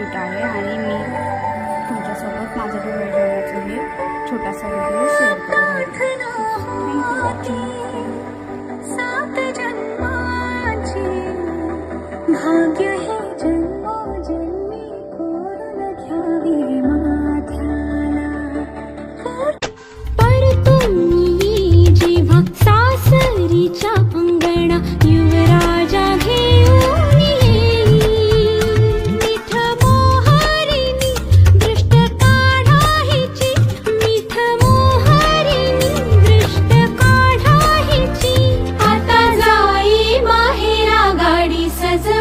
shoot आहे आणि मी तुमच्यासोबत माझं डोळे जेवणाचं हे छोटासा व्हिडिओ शेअर करत आहे थँक्यू सात भाग्य हे जन्म 现在。